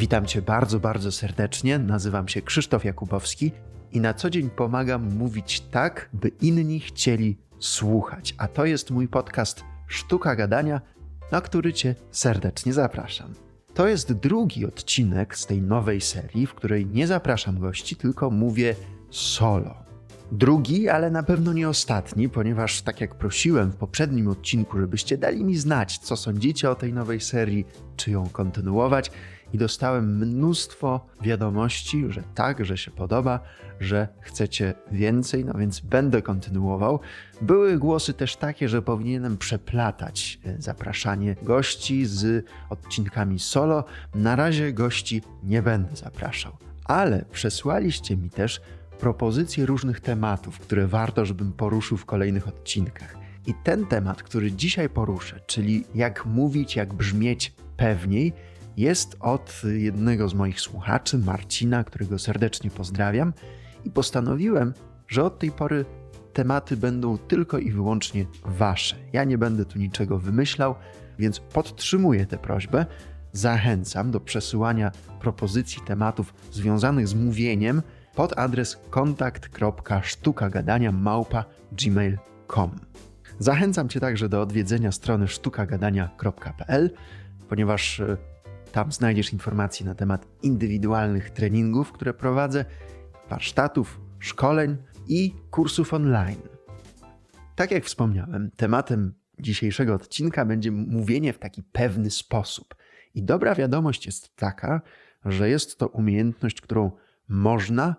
Witam Cię bardzo, bardzo serdecznie. Nazywam się Krzysztof Jakubowski i na co dzień pomagam mówić tak, by inni chcieli słuchać. A to jest mój podcast Sztuka Gadania, na który Cię serdecznie zapraszam. To jest drugi odcinek z tej nowej serii, w której nie zapraszam gości, tylko mówię solo. Drugi, ale na pewno nie ostatni, ponieważ tak jak prosiłem w poprzednim odcinku, żebyście dali mi znać, co sądzicie o tej nowej serii, czy ją kontynuować, i dostałem mnóstwo wiadomości, że tak, że się podoba, że chcecie więcej, no więc będę kontynuował. Były głosy też takie, że powinienem przeplatać e, zapraszanie gości z odcinkami solo. Na razie gości nie będę zapraszał, ale przesłaliście mi też propozycje różnych tematów, które warto, żebym poruszył w kolejnych odcinkach. I ten temat, który dzisiaj poruszę, czyli jak mówić, jak brzmieć pewniej, jest od jednego z moich słuchaczy, Marcina, którego serdecznie pozdrawiam, i postanowiłem, że od tej pory tematy będą tylko i wyłącznie wasze. Ja nie będę tu niczego wymyślał, więc podtrzymuję tę prośbę. Zachęcam do przesyłania propozycji tematów związanych z mówieniem pod adres kontakt.sztukagadania@gmail.com. Zachęcam Cię także do odwiedzenia strony sztukagadania.pl, ponieważ e, tam znajdziesz informacje na temat indywidualnych treningów, które prowadzę, warsztatów, szkoleń i kursów online. Tak jak wspomniałem, tematem dzisiejszego odcinka będzie mówienie w taki pewny sposób. I dobra wiadomość jest taka, że jest to umiejętność, którą można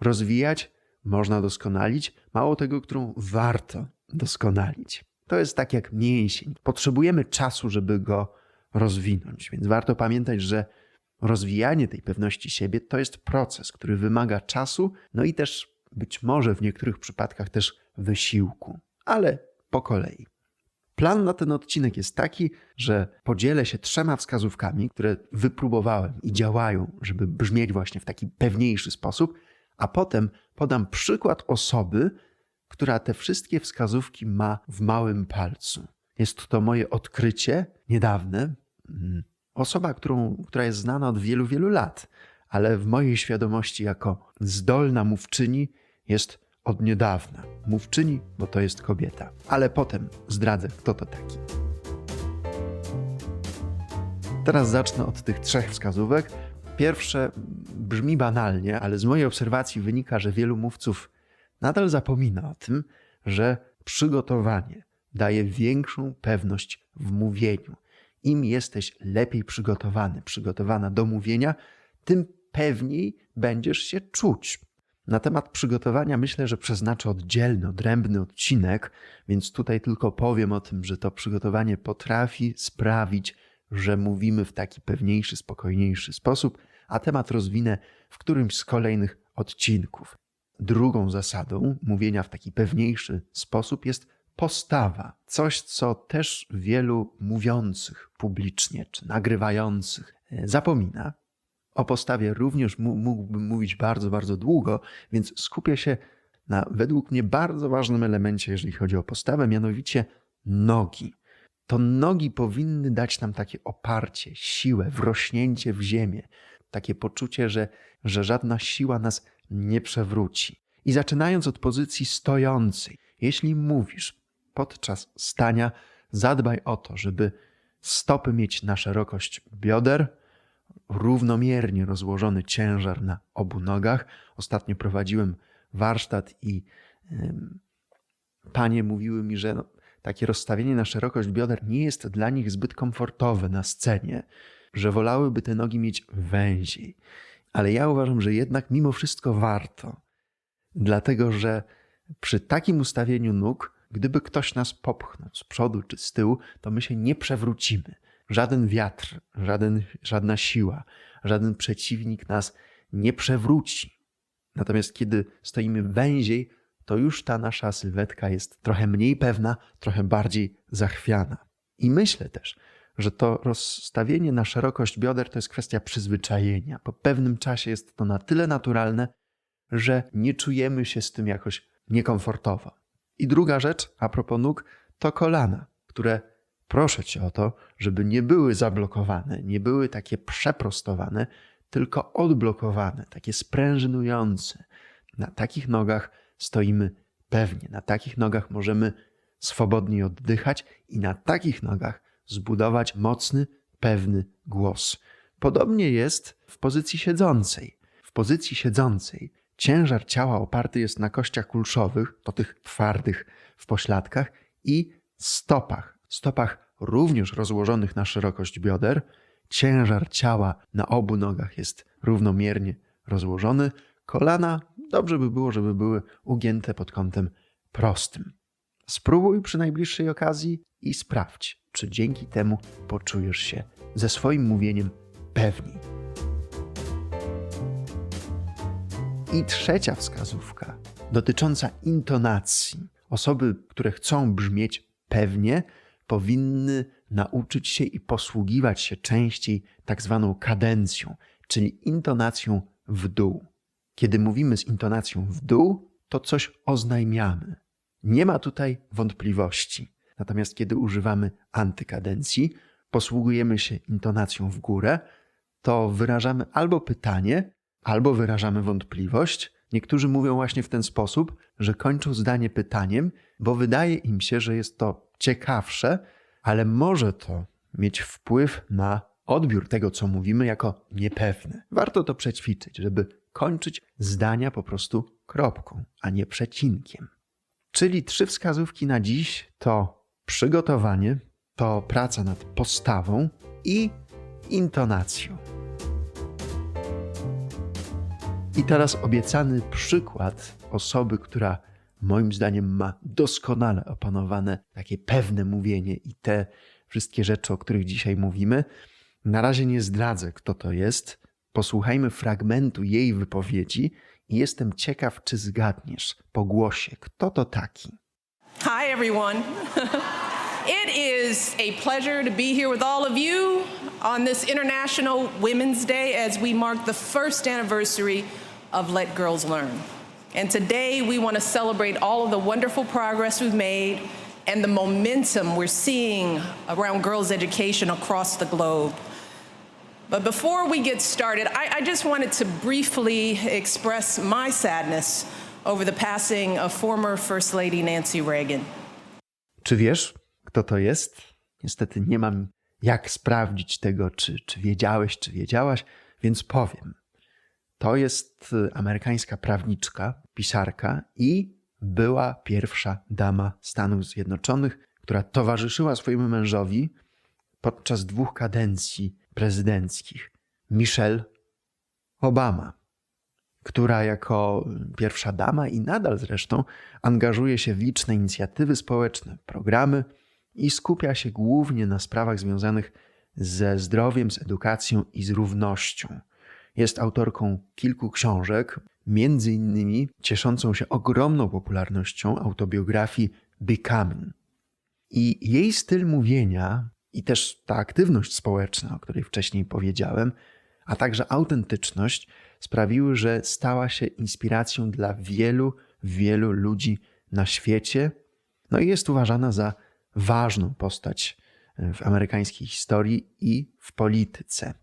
rozwijać, można doskonalić, mało tego, którą warto doskonalić. To jest tak jak mięsień. Potrzebujemy czasu, żeby go rozwinąć. Więc warto pamiętać, że rozwijanie tej pewności siebie to jest proces, który wymaga czasu, no i też być może w niektórych przypadkach też wysiłku, ale po kolei. Plan na ten odcinek jest taki, że podzielę się trzema wskazówkami, które wypróbowałem i działają, żeby brzmieć właśnie w taki pewniejszy sposób, a potem podam przykład osoby, która te wszystkie wskazówki ma w małym palcu. Jest to moje odkrycie niedawne. Osoba, którą, która jest znana od wielu, wielu lat, ale w mojej świadomości jako zdolna mówczyni jest od niedawna. Mówczyni, bo to jest kobieta. Ale potem zdradzę, kto to taki. Teraz zacznę od tych trzech wskazówek. Pierwsze brzmi banalnie, ale z mojej obserwacji wynika, że wielu mówców nadal zapomina o tym, że przygotowanie daje większą pewność w mówieniu im jesteś lepiej przygotowany, przygotowana do mówienia, tym pewniej będziesz się czuć. Na temat przygotowania myślę, że przeznaczę oddzielny, odrębny odcinek, więc tutaj tylko powiem o tym, że to przygotowanie potrafi sprawić, że mówimy w taki pewniejszy, spokojniejszy sposób, a temat rozwinę w którymś z kolejnych odcinków. Drugą zasadą mówienia w taki pewniejszy sposób jest postawa, coś, co też wielu mówiących publicznie czy nagrywających e, zapomina. O postawie również mógłbym mówić bardzo, bardzo długo, więc skupię się na według mnie bardzo ważnym elemencie, jeżeli chodzi o postawę, mianowicie nogi. To nogi powinny dać nam takie oparcie, siłę, wrośnięcie w ziemię, takie poczucie, że, że żadna siła nas nie przewróci. I zaczynając od pozycji stojącej, jeśli mówisz, podczas stania zadbaj o to, żeby stopy mieć na szerokość bioder, równomiernie rozłożony ciężar na obu nogach. Ostatnio prowadziłem warsztat i panie mówiły mi, że no, takie rozstawienie na szerokość bioder nie jest dla nich zbyt komfortowe na scenie, że wolałyby te nogi mieć węziej. Ale ja uważam, że jednak mimo wszystko warto, dlatego że przy takim ustawieniu nóg Gdyby ktoś nas popchnął z przodu czy z tyłu, to my się nie przewrócimy. Żaden wiatr, żaden, żadna siła, żaden przeciwnik nas nie przewróci. Natomiast kiedy stoimy węziej, to już ta nasza sylwetka jest trochę mniej pewna, trochę bardziej zachwiana. I myślę też, że to rozstawienie na szerokość bioder to jest kwestia przyzwyczajenia. Po pewnym czasie jest to na tyle naturalne, że nie czujemy się z tym jakoś niekomfortowo. I druga rzecz, a propos nóg, to kolana, które proszę cię o to, żeby nie były zablokowane, nie były takie przeprostowane, tylko odblokowane, takie sprężynujące. Na takich nogach stoimy pewnie, na takich nogach możemy swobodnie oddychać i na takich nogach zbudować mocny, pewny głos. Podobnie jest w pozycji siedzącej. W pozycji siedzącej ciężar ciała oparty jest na kościach kulszowych, to tych twardych w pośladkach, i stopach. Stopach również rozłożonych na szerokość bioder. Ciężar ciała na obu nogach jest równomiernie rozłożony. Kolana dobrze by było, żeby były ugięte pod kątem prostym. Spróbuj przy najbliższej okazji i sprawdź, czy dzięki temu poczujesz się ze swoim mówieniem pewniej. I trzecia wskazówka dotycząca intonacji. Osoby, które chcą brzmieć pewnie, powinny nauczyć się i posługiwać się częściej tak zwaną kadencją, czyli intonacją w dół. Kiedy mówimy z intonacją w dół, to coś oznajmiamy. Nie ma tutaj wątpliwości. Natomiast kiedy używamy antykadencji, posługujemy się intonacją w górę, to wyrażamy albo pytanie, albo wyrażamy wątpliwość. Niektórzy mówią właśnie w ten sposób, że kończą zdanie pytaniem, bo wydaje im się, że jest to ciekawsze, ale może to mieć wpływ na odbiór tego, co mówimy, jako niepewne. Warto to przećwiczyć, żeby kończyć zdania po prostu kropką, a nie przecinkiem. Czyli trzy wskazówki na dziś to przygotowanie, to praca nad postawą i intonacją. I teraz obiecany przykład osoby, która moim zdaniem ma doskonale opanowane takie pewne mówienie i te wszystkie rzeczy, o których dzisiaj mówimy. Na razie nie zdradzę, kto to jest. Posłuchajmy fragmentu jej wypowiedzi i jestem ciekaw, czy zgadniesz po głosie, kto to taki. Hi, everyone. it is a pleasure to be here with all of you on this International Women's Day as we mark the first anniversary of Let Girls Learn. And today we want to celebrate all of the wonderful progress we've made and the momentum we're seeing around girls' education across the globe. But before we get started, I, I, just wanted to briefly express my sadness over the passing of former First Lady Nancy Reagan. Kto to jest? Niestety nie mam jak sprawdzić tego, czy, czy wiedziałeś, czy wiedziałaś, więc powiem. To jest amerykańska prawniczka, pisarka i była pierwsza dama Stanów Zjednoczonych, która towarzyszyła swojemu mężowi podczas dwóch kadencji prezydenckich. Michelle Obama, która jako pierwsza dama i nadal zresztą angażuje się w liczne inicjatywy społeczne, programy i skupia się głównie na sprawach związanych ze zdrowiem, z edukacją i z równością. Jest autorką kilku książek, między innymi cieszącą się ogromną popularnością autobiografii Becoming. I jej styl mówienia i też ta aktywność społeczna, o której wcześniej powiedziałem, a także autentyczność sprawiły, że stała się inspiracją dla wielu, wielu ludzi na świecie. No i jest uważana za ważną postać w amerykańskiej historii i w polityce.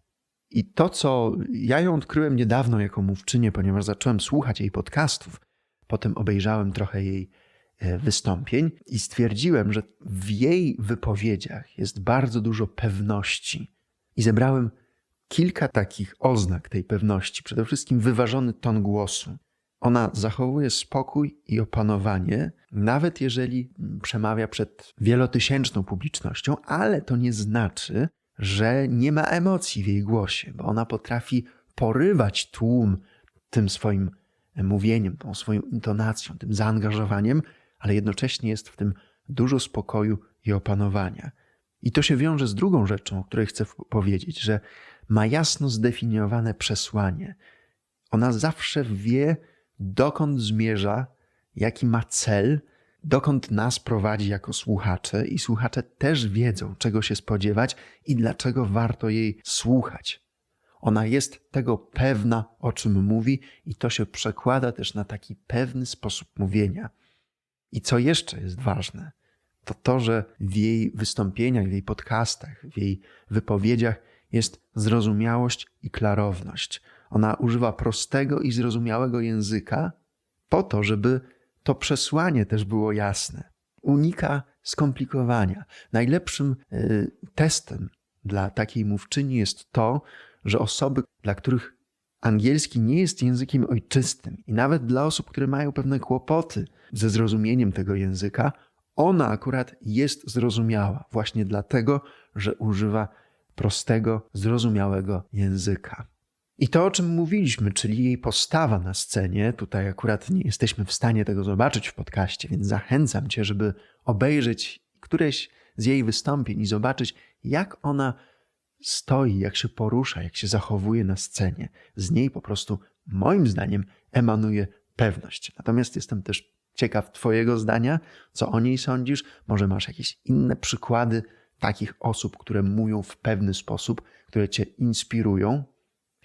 I to, co ja ją odkryłem niedawno jako mówczynię, ponieważ zacząłem słuchać jej podcastów, potem obejrzałem trochę jej e, wystąpień i stwierdziłem, że w jej wypowiedziach jest bardzo dużo pewności. I zebrałem kilka takich oznak tej pewności. Przede wszystkim wyważony ton głosu. Ona zachowuje spokój i opanowanie, nawet jeżeli przemawia przed wielotysięczną publicznością, ale to nie znaczy, że nie ma emocji w jej głosie, bo ona potrafi porywać tłum tym swoim mówieniem, tą swoją intonacją, tym zaangażowaniem, ale jednocześnie jest w tym dużo spokoju i opanowania. I to się wiąże z drugą rzeczą, o której chcę powiedzieć, że ma jasno zdefiniowane przesłanie. Ona zawsze wie, dokąd zmierza, jaki ma cel, dokąd nas prowadzi jako słuchacze, i słuchacze też wiedzą, czego się spodziewać i dlaczego warto jej słuchać. Ona jest tego pewna, o czym mówi, i to się przekłada też na taki pewny sposób mówienia. I co jeszcze jest ważne, to to, że w jej wystąpieniach, w jej podcastach, w jej wypowiedziach jest zrozumiałość i klarowność. Ona używa prostego i zrozumiałego języka po to, żeby to przesłanie też było jasne. Unika skomplikowania. Najlepszym y, testem dla takiej mówczyni jest to, że osoby, dla których angielski nie jest językiem ojczystym i nawet dla osób, które mają pewne kłopoty ze zrozumieniem tego języka, ona akurat jest zrozumiała właśnie dlatego, że używa prostego, zrozumiałego języka. I to, o czym mówiliśmy, czyli jej postawa na scenie, tutaj akurat nie jesteśmy w stanie tego zobaczyć w podcaście, więc zachęcam Cię, żeby obejrzeć któreś z jej wystąpień i zobaczyć, jak ona stoi, jak się porusza, jak się zachowuje na scenie. Z niej po prostu, moim zdaniem, emanuje pewność. Natomiast jestem też ciekaw Twojego zdania, co o niej sądzisz. Może masz jakieś inne przykłady takich osób, które mówią w pewny sposób, które Cię inspirują.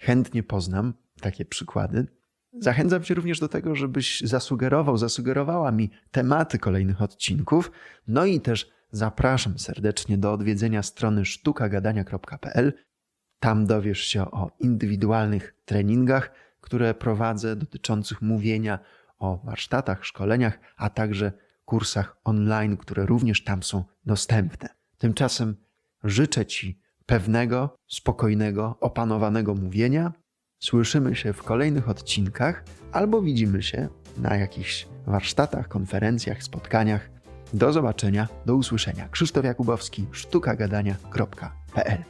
Chętnie poznam takie przykłady. Zachęcam Cię również do tego, żebyś zasugerował, zasugerowała mi tematy kolejnych odcinków. No i też zapraszam serdecznie do odwiedzenia strony sztukagadania.pl. Tam dowiesz się o indywidualnych treningach, które prowadzę dotyczących mówienia, o warsztatach, szkoleniach, a także kursach online, które również tam są dostępne. Tymczasem życzę Ci pewnego, spokojnego, opanowanego mówienia. Słyszymy się w kolejnych odcinkach albo widzimy się na jakichś warsztatach, konferencjach, spotkaniach. Do zobaczenia, do usłyszenia. Krzysztof Jakubowski, sztukagadania.pl